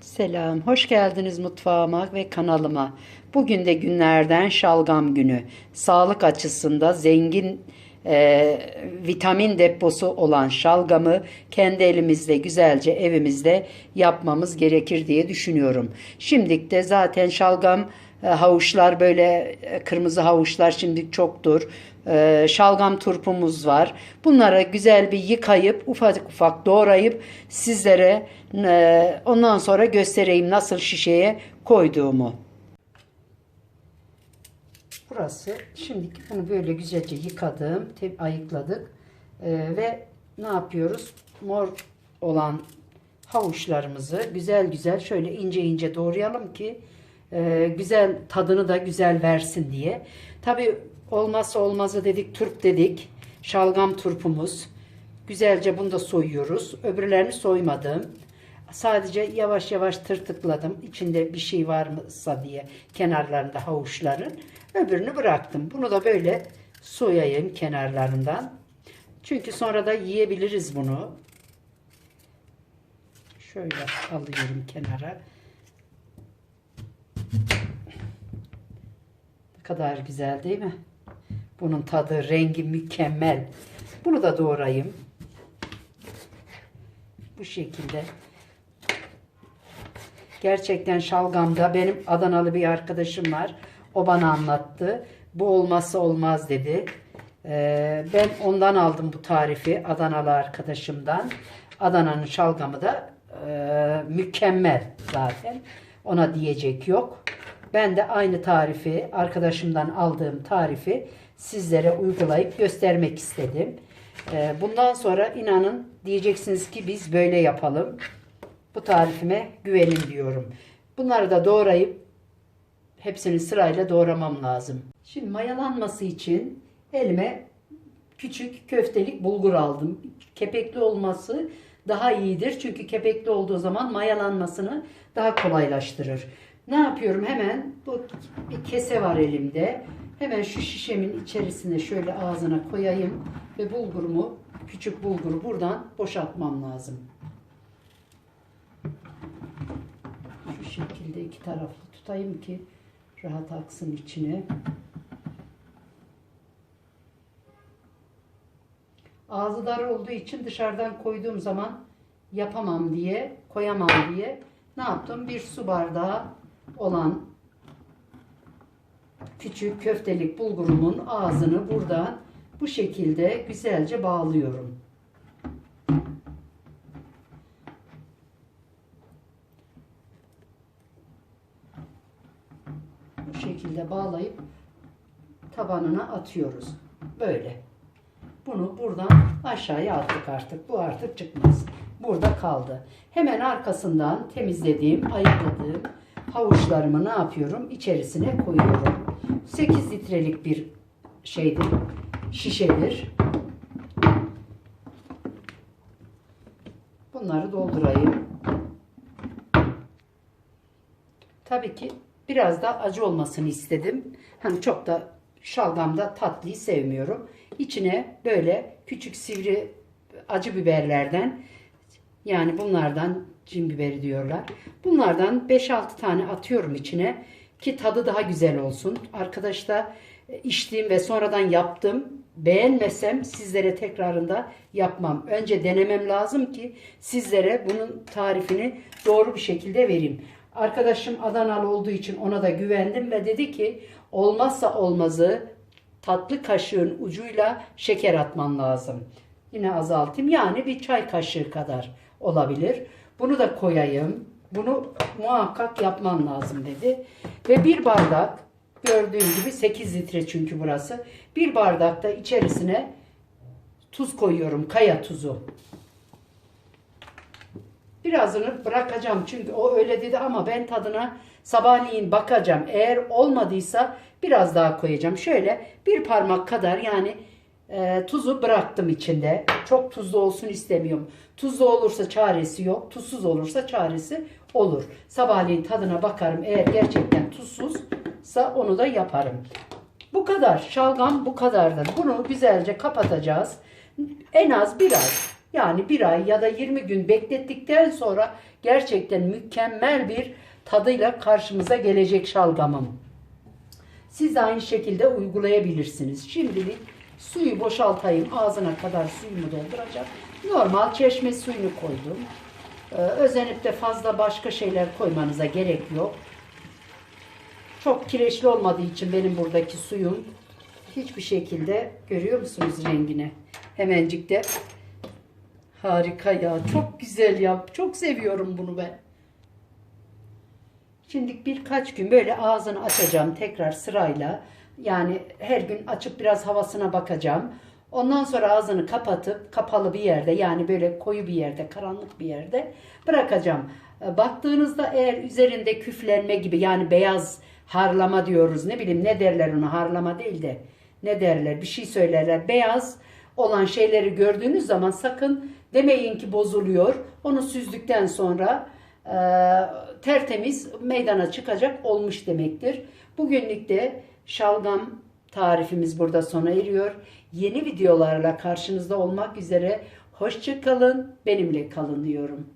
Selam, hoş geldiniz mutfağıma ve kanalıma. Bugün de günlerden şalgam günü. Sağlık açısında zengin e, vitamin deposu olan şalgamı kendi elimizde güzelce evimizde yapmamız gerekir diye düşünüyorum. Şimdilik de zaten şalgam e, havuçlar böyle e, kırmızı havuçlar şimdi çoktur. E, şalgam turpumuz var. Bunları güzel bir yıkayıp ufak ufak doğrayıp sizlere e, ondan sonra göstereyim nasıl şişeye koyduğumu. Burası şimdi bunu böyle güzelce yıkadım, ayıkladık E, ve ne yapıyoruz? Mor olan havuçlarımızı güzel güzel şöyle ince ince doğrayalım ki e, güzel tadını da güzel versin diye. Tabi olmazsa olmazı dedik turp dedik. Şalgam turpumuz. Güzelce bunu da soyuyoruz. Öbürlerini soymadım. Sadece yavaş yavaş tırtıkladım. İçinde bir şey var mıysa diye kenarlarında havuçların. Öbürünü bıraktım. Bunu da böyle soyayım kenarlarından. Çünkü sonra da yiyebiliriz bunu. Şöyle alıyorum kenara. Ne kadar güzel değil mi? Bunun tadı, rengi mükemmel. Bunu da doğrayayım. Bu şekilde. Gerçekten şalgamda benim Adanalı bir arkadaşım var. O bana anlattı. Bu olmazsa olmaz dedi. Ee, ben ondan aldım bu tarifi Adanalı arkadaşımdan. Adana'nın şalgamı da e, mükemmel zaten. Ona diyecek yok. Ben de aynı tarifi arkadaşımdan aldığım tarifi sizlere uygulayıp göstermek istedim. Ee, bundan sonra inanın diyeceksiniz ki biz böyle yapalım. Bu tarifime güvenin diyorum. Bunları da doğrayıp hepsini sırayla doğramam lazım. Şimdi mayalanması için elime küçük köftelik bulgur aldım. Kepekli olması daha iyidir. Çünkü kepekli olduğu zaman mayalanmasını daha kolaylaştırır. Ne yapıyorum? Hemen bu bir kese var elimde. Hemen şu şişemin içerisine şöyle ağzına koyayım ve bulgurumu, küçük bulguru buradan boşaltmam lazım. Şu şekilde iki taraflı tutayım ki rahat aksın içine. Ağzı dar olduğu için dışarıdan koyduğum zaman yapamam diye, koyamam diye ne yaptım? Bir su bardağı olan küçük köftelik bulgurumun ağzını buradan bu şekilde güzelce bağlıyorum. Bu şekilde bağlayıp tabanına atıyoruz. Böyle. Bunu buradan aşağıya attık artık. Bu artık çıkmaz. Burada kaldı. Hemen arkasından temizlediğim, ayıkladığım havuçlarımı ne yapıyorum? İçerisine koyuyorum. 8 litrelik bir şeydir, şişedir. Bunları doldurayım. Tabii ki biraz da acı olmasını istedim. Hani çok da şalgamda tatlıyı sevmiyorum. İçine böyle küçük sivri acı biberlerden yani bunlardan cin biberi diyorlar. Bunlardan 5-6 tane atıyorum içine ki tadı daha güzel olsun. Arkadaşlar içtiğim ve sonradan yaptım. Beğenmesem sizlere tekrarında yapmam. Önce denemem lazım ki sizlere bunun tarifini doğru bir şekilde vereyim. Arkadaşım Adanalı olduğu için ona da güvendim ve dedi ki olmazsa olmazı tatlı kaşığın ucuyla şeker atman lazım. Yine azaltayım. Yani bir çay kaşığı kadar olabilir. Bunu da koyayım. Bunu muhakkak yapman lazım dedi. Ve bir bardak gördüğün gibi 8 litre çünkü burası. Bir bardak da içerisine tuz koyuyorum. Kaya tuzu. Birazını bırakacağım çünkü o öyle dedi ama ben tadına sabahleyin bakacağım. Eğer olmadıysa biraz daha koyacağım. Şöyle bir parmak kadar yani e, tuzu bıraktım içinde. Çok tuzlu olsun istemiyorum. Tuzlu olursa çaresi yok. Tuzsuz olursa çaresi olur. Sabahleyin tadına bakarım. Eğer gerçekten tuzsuzsa onu da yaparım. Bu kadar. Şalgam bu kadardır. Bunu güzelce kapatacağız. En az bir ay. Yani bir ay ya da 20 gün beklettikten sonra Gerçekten mükemmel bir tadıyla karşımıza gelecek şalgamım. Siz aynı şekilde uygulayabilirsiniz. Şimdilik suyu boşaltayım. Ağzına kadar suyumu dolduracağım. Normal çeşme suyunu koydum. Ee, özenip de fazla başka şeyler koymanıza gerek yok. Çok kireçli olmadığı için benim buradaki suyum hiçbir şekilde görüyor musunuz rengini? Hemencik de harika ya. Çok güzel ya. Çok seviyorum bunu ben. Şimdi birkaç gün böyle ağzını açacağım tekrar sırayla. Yani her gün açıp biraz havasına bakacağım. Ondan sonra ağzını kapatıp kapalı bir yerde yani böyle koyu bir yerde, karanlık bir yerde bırakacağım. E, Baktığınızda eğer üzerinde küflenme gibi yani beyaz harlama diyoruz ne bileyim ne derler ona harlama değil de ne derler bir şey söylerler beyaz olan şeyleri gördüğünüz zaman sakın demeyin ki bozuluyor. Onu süzdükten sonra e, tertemiz meydana çıkacak olmuş demektir. Bugünlük de şalgam tarifimiz burada sona eriyor. Yeni videolarla karşınızda olmak üzere hoşça kalın, benimle kalın diyorum.